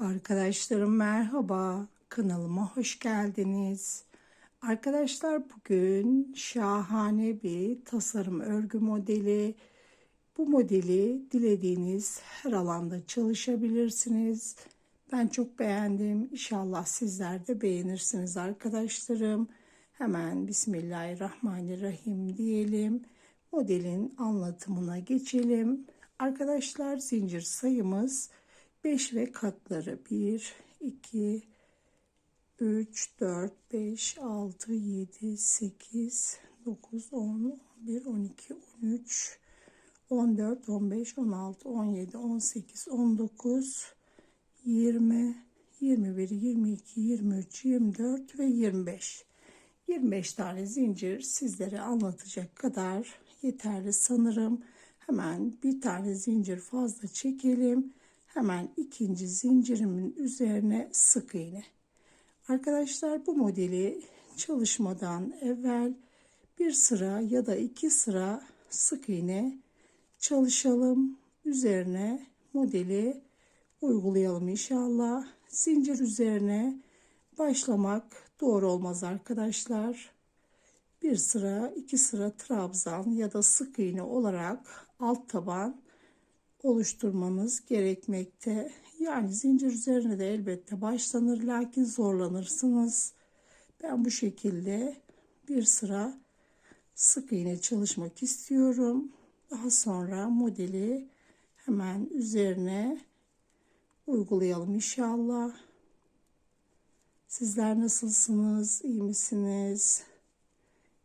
Arkadaşlarım merhaba. Kanalıma hoş geldiniz. Arkadaşlar bugün şahane bir tasarım örgü modeli. Bu modeli dilediğiniz her alanda çalışabilirsiniz. Ben çok beğendim. İnşallah sizler de beğenirsiniz arkadaşlarım. Hemen Bismillahirrahmanirrahim diyelim. Modelin anlatımına geçelim. Arkadaşlar zincir sayımız 5 ve katları 1, 2, 3, 4, 5, 6, 7, 8, 9, 10, 11, 12, 13, 14, 15, 16, 17, 18, 19, 20, 21, 22, 23, 24 ve 25. 25 tane zincir sizlere anlatacak kadar yeterli sanırım. Hemen bir tane zincir fazla çekelim. Hemen ikinci zincirimin üzerine sık iğne. Arkadaşlar bu modeli çalışmadan evvel bir sıra ya da iki sıra sık iğne çalışalım. Üzerine modeli uygulayalım inşallah. Zincir üzerine başlamak doğru olmaz arkadaşlar. Bir sıra, iki sıra trabzan ya da sık iğne olarak alt taban oluşturmanız gerekmekte. Yani zincir üzerine de elbette başlanır lakin zorlanırsınız. Ben bu şekilde bir sıra sık iğne çalışmak istiyorum. Daha sonra modeli hemen üzerine uygulayalım inşallah. Sizler nasılsınız? İyi misiniz?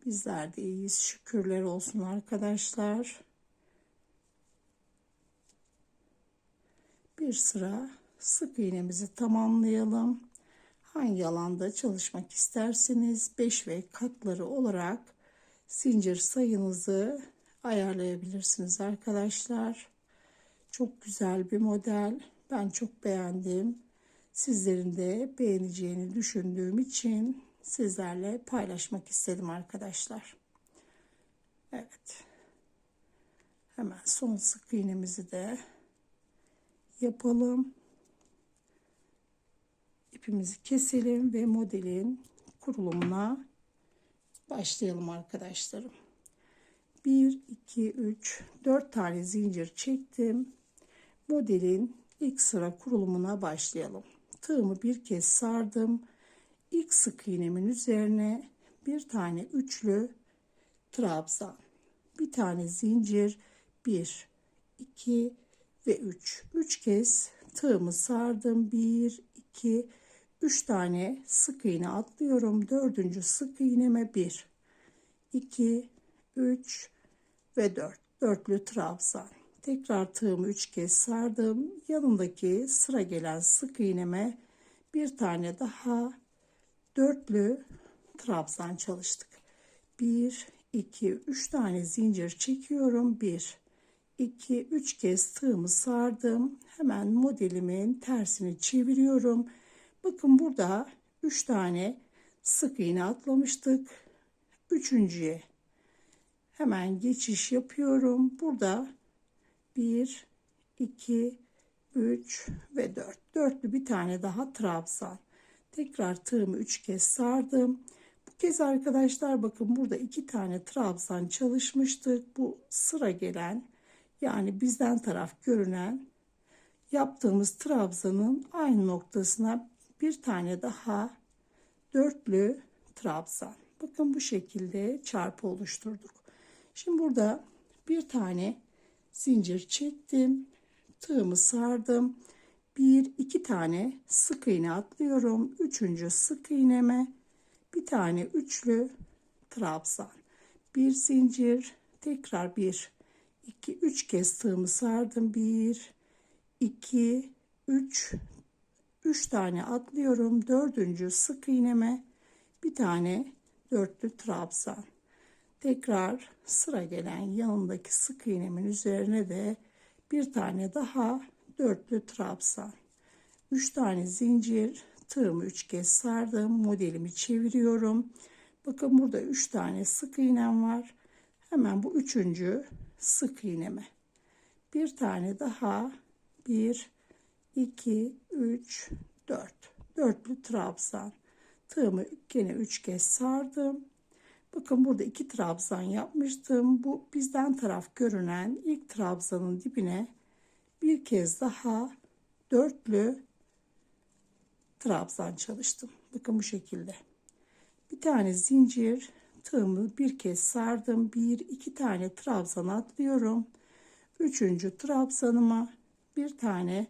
Bizler de iyiyiz. Şükürler olsun arkadaşlar. Bir sıra sık iğnemizi tamamlayalım. Hangi alanda çalışmak isterseniz 5 ve katları olarak zincir sayınızı ayarlayabilirsiniz arkadaşlar. Çok güzel bir model. Ben çok beğendim. Sizlerin de beğeneceğini düşündüğüm için sizlerle paylaşmak istedim arkadaşlar. Evet. Hemen son sık iğnemizi de yapalım. İpimizi keselim ve modelin kurulumuna başlayalım arkadaşlarım. 1, 2, 3, 4 tane zincir çektim. Modelin ilk sıra kurulumuna başlayalım. Tığımı bir kez sardım. İlk sık iğnemin üzerine bir tane üçlü trabzan, bir tane zincir, 1, 2, ve 3. 3 kez tığımı sardım. 1, 2, 3 tane sık iğne atlıyorum. Dördüncü sık iğneme 1, 2, 3 ve 4. Dörtlü trabzan. Tekrar tığımı 3 kez sardım. Yanındaki sıra gelen sık iğneme bir tane daha dörtlü trabzan çalıştık. 1, 2, 3 tane zincir çekiyorum. 1, 2 3 kez tığımı sardım. Hemen modelimin tersini çeviriyorum. Bakın burada 3 tane sık iğne atlamıştık. Üçüncüye hemen geçiş yapıyorum. Burada 1 2 3 ve 4. Dörtlü bir tane daha trabzan. Tekrar tığımı 3 kez sardım. Bu kez arkadaşlar bakın burada iki tane trabzan çalışmıştık. Bu sıra gelen yani bizden taraf görünen yaptığımız trabzanın aynı noktasına bir tane daha dörtlü trabzan. Bakın bu şekilde çarpı oluşturduk. Şimdi burada bir tane zincir çektim. Tığımı sardım. Bir iki tane sık iğne atlıyorum. Üçüncü sık iğneme bir tane üçlü trabzan. Bir zincir tekrar bir 2 3 kez tığımı sardım. 1 2 3 3 tane atlıyorum. Dördüncü sık iğneme bir tane dörtlü trabzan. Tekrar sıra gelen yanındaki sık iğnemin üzerine de bir tane daha dörtlü trabzan. 3 tane zincir tığımı 3 kez sardım. Modelimi çeviriyorum. Bakın burada 3 tane sık iğnem var. Hemen bu üçüncü sık iğneme. Bir tane daha. Bir iki 3 4 dörtlü trabzan. Tığımı gene 3 kez sardım. Bakın burada iki trabzan yapmıştım. Bu bizden taraf görünen ilk trabzanın dibine bir kez daha dörtlü trabzan çalıştım. Bakın bu şekilde. Bir tane zincir tığımı bir kez sardım. Bir iki tane trabzan atlıyorum. Üçüncü trabzanıma bir tane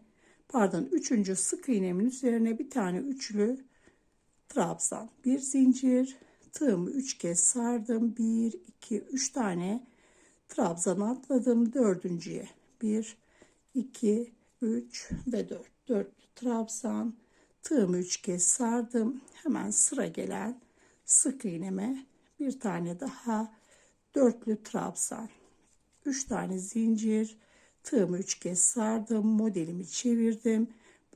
pardon üçüncü sık iğnemin üzerine bir tane üçlü trabzan. Bir zincir. Tığımı üç kez sardım. Bir iki üç tane trabzan atladım dördüncüye. Bir iki üç ve dört. Dörtlü trabzan. Tığımı üç kez sardım. Hemen sıra gelen sık iğneme bir tane daha dörtlü trabzan 3 tane zincir tığımı 3 kez sardım modelimi çevirdim.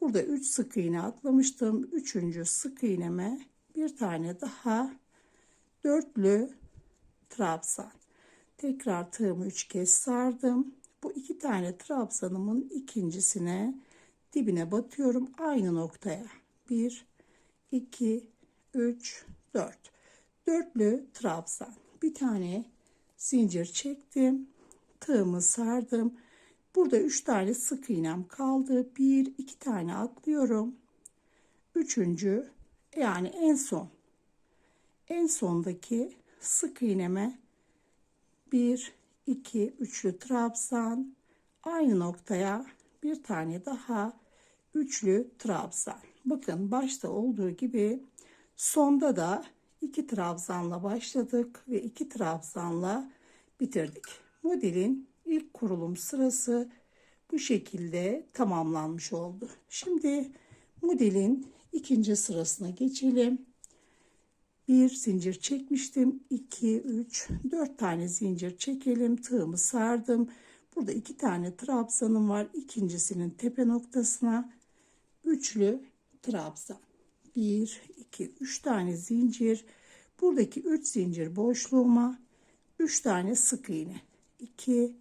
Burada 3 sık iğne atlamıştım. 3. sık iğneme bir tane daha dörtlü trabzan. Tekrar tığımı 3 kez sardım. Bu iki tane trabzanımın ikincisine dibine batıyorum. Aynı noktaya. 1 2 3 4 dörtlü trabzan. Bir tane zincir çektim tığımı sardım. Burada üç tane sık iğnem kaldı. Bir iki tane atlıyorum. Üçüncü yani en son. En sondaki sık iğneme bir iki üçlü trabzan. Aynı noktaya bir tane daha üçlü trabzan. Bakın başta olduğu gibi sonda da iki trabzanla başladık ve iki trabzanla bitirdik. Modelin ilk kurulum sırası bu şekilde tamamlanmış oldu. Şimdi modelin ikinci sırasına geçelim. Bir zincir çekmiştim. 2, 3, 4 tane zincir çekelim. Tığımı sardım. Burada iki tane trabzanım var. İkincisinin tepe noktasına üçlü trabzan. 1, 2, 3 tane zincir. Buradaki 3 zincir boşluğuma 3 tane sık iğne. 2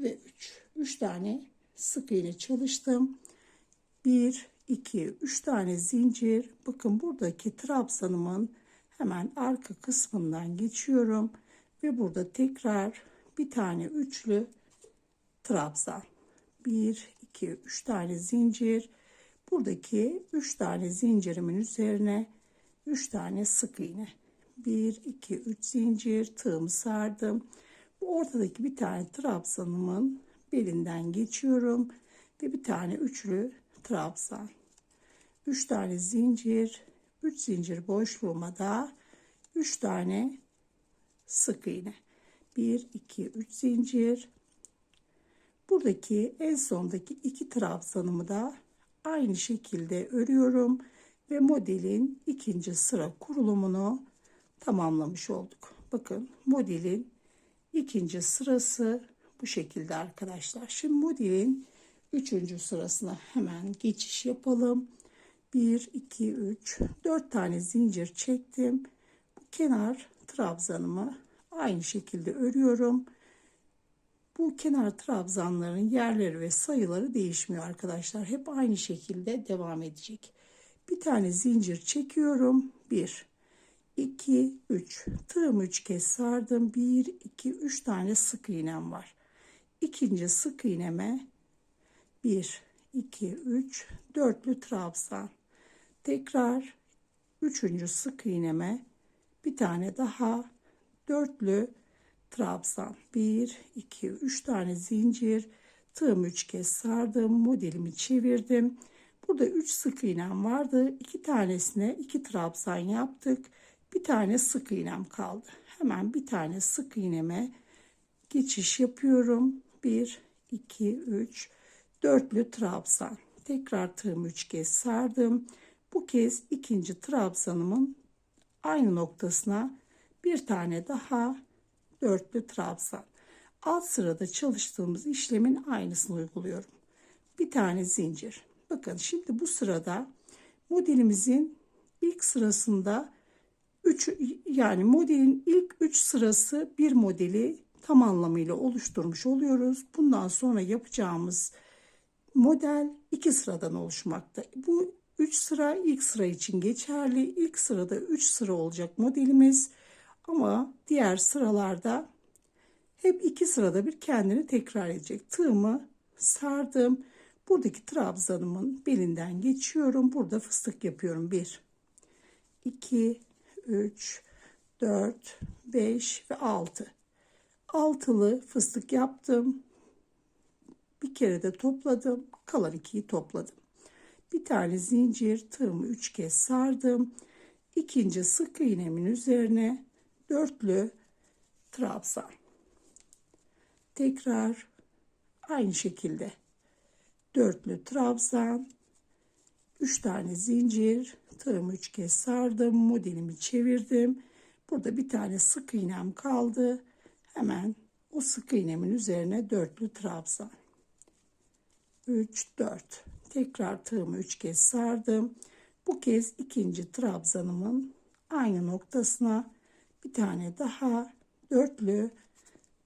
ve 3. 3 tane sık iğne çalıştım. 1, 2, 3 tane zincir. Bakın buradaki trabzanımın hemen arka kısmından geçiyorum. Ve burada tekrar bir tane üçlü trabzan. 1, 2, 3 tane zincir. Buradaki 3 tane zincirimin üzerine 3 tane sık iğne. 1 2 3 zincir tığımı sardım. Bu ortadaki bir tane trabzanımın belinden geçiyorum ve bir tane üçlü trabzan. 3 tane zincir, 3 zincir boşluğuma da 3 tane sık iğne. 1 2 3 zincir. Buradaki en sondaki iki trabzanımı da aynı şekilde örüyorum ve modelin ikinci sıra kurulumunu tamamlamış olduk. Bakın modelin ikinci sırası bu şekilde arkadaşlar. Şimdi modelin üçüncü sırasına hemen geçiş yapalım. 1, 2, 3, 4 tane zincir çektim. Bu kenar trabzanımı aynı şekilde örüyorum. Bu kenar trabzanların yerleri ve sayıları değişmiyor arkadaşlar. Hep aynı şekilde devam edecek. Bir tane zincir çekiyorum. 1, 2, 3. Tığımı 3 kez sardım. 1, 2, 3 tane sık iğnem var. İkinci sık iğneme 1, 2, 3, dörtlü trabzan. Tekrar üçüncü sık iğneme bir tane daha dörtlü trabzan 1 2 3 tane zincir. Tığım 3 kez sardım. Modelimi çevirdim. Burada 3 sık iğnem vardı. 2 tanesine 2 trabzan yaptık. Bir tane sık iğnem kaldı. Hemen bir tane sık iğneme geçiş yapıyorum. 1 2 3 dörtlü trabzan. Tekrar tığım 3 kez sardım. Bu kez ikinci trabzanımın aynı noktasına bir tane daha dörtlü trabzan. Alt sırada çalıştığımız işlemin aynısını uyguluyorum. Bir tane zincir. Bakın şimdi bu sırada modelimizin ilk sırasında 3 yani modelin ilk 3 sırası bir modeli tam anlamıyla oluşturmuş oluyoruz. Bundan sonra yapacağımız Model iki sıradan oluşmakta. Bu üç sıra ilk sıra için geçerli. İlk sırada üç sıra olacak modelimiz. Ama diğer sıralarda hep iki sırada bir kendini tekrar edecek. Tığımı sardım. Buradaki trabzanımın belinden geçiyorum. Burada fıstık yapıyorum. 1, 2, 3, 4, 5 ve 6. Altılı fıstık yaptım. Bir kere de topladım. Kalan ikiyi topladım. Bir tane zincir tığımı üç kez sardım. İkinci sık iğnemin üzerine dörtlü trabzan. Tekrar aynı şekilde dörtlü trabzan. Üç tane zincir tığımı üç kez sardım. Modelimi çevirdim. Burada bir tane sık iğnem kaldı. Hemen o sık iğnemin üzerine dörtlü trabzan. 3 4 tekrar tığımı 3 kez sardım bu kez ikinci trabzanımın aynı noktasına bir tane daha dörtlü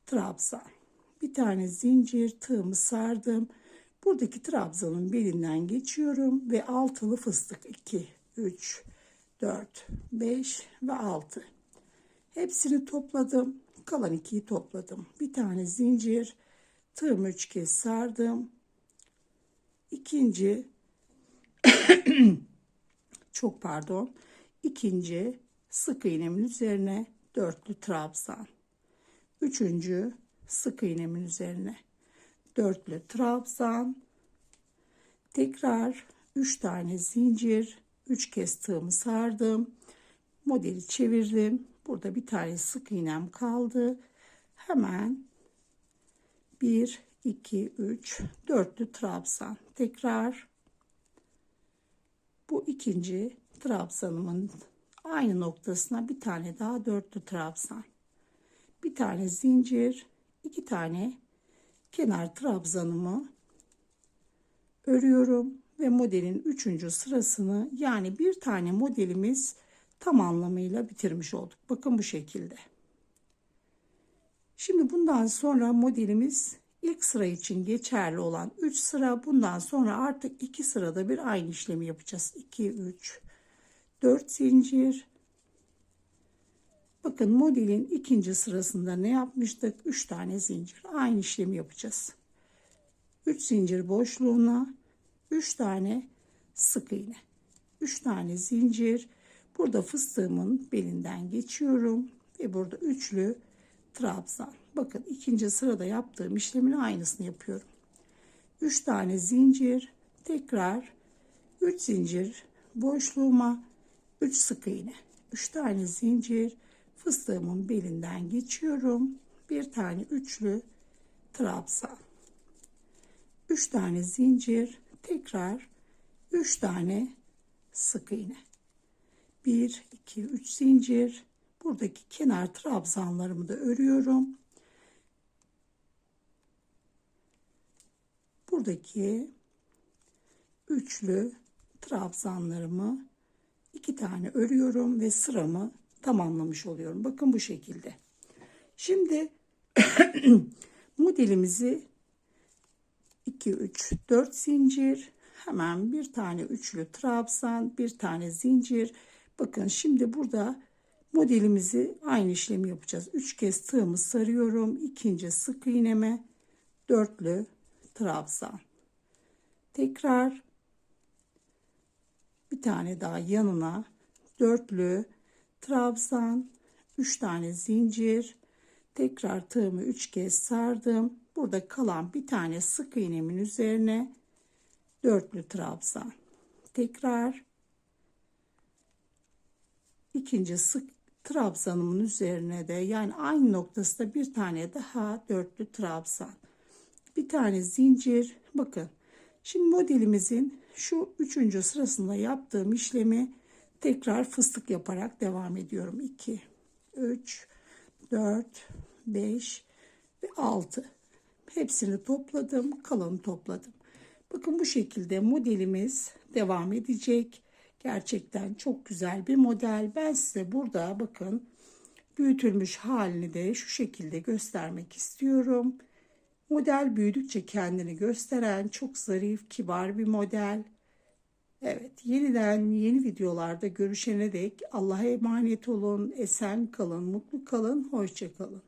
trabzan bir tane zincir tığımı sardım. Buradaki trabzanın belinden geçiyorum ve altılı fıstık. 2 3 4 5 ve 6 hepsini topladım. Kalan ikiyi topladım. Bir tane zincir tığımı üç kez sardım. İkinci çok pardon. İkinci sık iğnemin üzerine dörtlü trabzan. Üçüncü sık iğnemin üzerine. Dörtlü trabzan. Tekrar üç tane zincir üç kez tığımı sardım. Modeli çevirdim. Burada bir tane sık iğnem kaldı. Hemen bir 2 3 dörtlü trabzan. Tekrar bu ikinci trabzanımın aynı noktasına bir tane daha dörtlü trabzan. Bir tane zincir iki tane kenar trabzanımı örüyorum ve modelin üçüncü sırasını yani bir tane modelimiz tam anlamıyla bitirmiş olduk. Bakın bu şekilde. Şimdi bundan sonra modelimiz İlk sıra için geçerli olan 3 sıra. Bundan sonra artık 2 sırada bir aynı işlemi yapacağız. 2 3 4 zincir. Bakın modelin ikinci sırasında ne yapmıştık? 3 tane zincir. Aynı işlemi yapacağız. 3 zincir boşluğuna 3 tane sık iğne. 3 tane zincir. Burada fıstığımın belinden geçiyorum ve burada üçlü trabzan. Bakın ikinci sırada yaptığım işlemin aynısını yapıyorum. 3 tane zincir tekrar 3 zincir boşluğuma 3 sık iğne 3 tane zincir fıstığımın belinden geçiyorum. Bir tane üçlü trabzan 3 tane zincir tekrar 3 tane sık iğne. 1 2 3 zincir. Buradaki kenar trabzanlarımı da örüyorum. Buradaki üçlü trabzanlarımı iki tane örüyorum ve sıramı tamamlamış oluyorum. Bakın bu şekilde. Şimdi modelimizi 2 3 4 zincir hemen bir tane üçlü trabzan bir tane zincir bakın şimdi burada modelimizi aynı işlemi yapacağız 3 kez tığımı sarıyorum ikinci sık iğneme dörtlü trabzan. Tekrar bir tane daha yanına dörtlü trabzan, üç tane zincir, tekrar tığımı üç kez sardım. Burada kalan bir tane sık iğnemin üzerine dörtlü trabzan. Tekrar ikinci sık trabzanımın üzerine de yani aynı noktasında bir tane daha dörtlü trabzan bir tane zincir bakın şimdi modelimizin şu üçüncü sırasında yaptığım işlemi tekrar fıstık yaparak devam ediyorum. 2 3 4 5 ve 6 hepsini topladım kalanı topladım. Bakın bu şekilde modelimiz devam edecek. Gerçekten çok güzel bir model. Ben size burada bakın büyütülmüş halini de şu şekilde göstermek istiyorum Model büyüdükçe kendini gösteren çok zarif, kibar bir model. Evet, yeniden yeni videolarda görüşene dek Allah'a emanet olun, esen kalın, mutlu kalın, hoşça kalın.